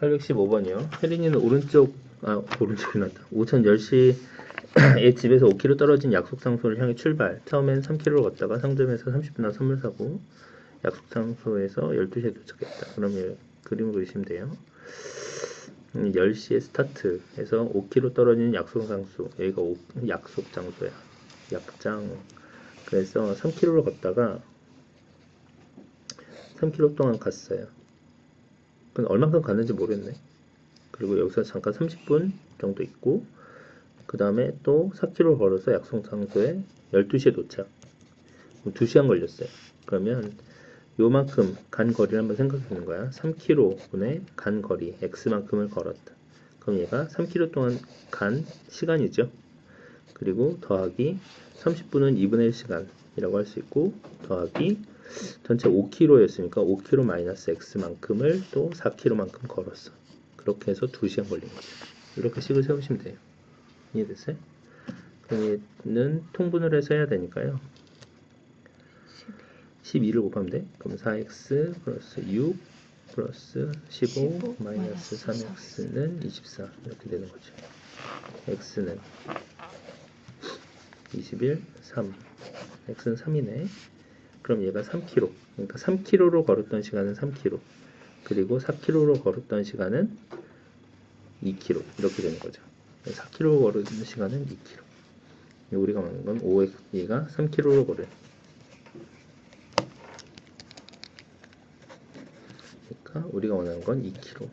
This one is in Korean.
815번이요. 혜린이는 오른쪽, 아, 오른쪽이 낫다. 오전 10시에 집에서 5km 떨어진 약속 장소를 향해 출발. 처음엔 3km를 걷다가 상점에서 30분 나 선물 사고, 약속 장소에서 12시에 도착했다. 그러면 그림을 그리시면 돼요. 음, 10시에 스타트해서 5km 떨어진 약속 장소. 여기가 오- 약속 장소야. 약장. 그래서 3km를 걷다가 3km 동안 갔어요. 그건 얼만큼 갔는지 모르겠네. 그리고 여기서 잠깐 30분 정도 있고, 그 다음에 또 4km 걸어서 약속 장소에 12시에 도착. 2시간 걸렸어요. 그러면 요만큼 간 거리를 한번 생각해 보는 거야. 3km분의 간 거리, x만큼을 걸었다. 그럼 얘가 3km 동안 간 시간이죠. 그리고 더하기 30분은 2분의 1시간 이라고 할 수 있고, 더하기 전체 5km였으니까 5km 마이너스 x만큼을 또 4km만큼 걸었어. 그렇게 해서 2시간 걸린 거죠. 이렇게 식을 세우시면 돼요. 이해됐어요? 그럼 얘는 통분을 해서 해야 되니까요. 12를 곱하면 돼. 그럼 4x 플러스 6 플러스 15, 15 마이너스 마이너스 3x는 24 이렇게 되는 거죠. x는 21, 3. X는 3이네. 그럼 얘가 3km. 그러니까 3km로 걸었던 시간은 3km. 그리고 4km로 걸었던 시간은 2km. 이렇게 되는 거죠. 4km 걸은 시간은 2km. 우리가 말하는 건 5x, 얘가 3km로 걸은. 그러니까 우리가 원하는 건 2km.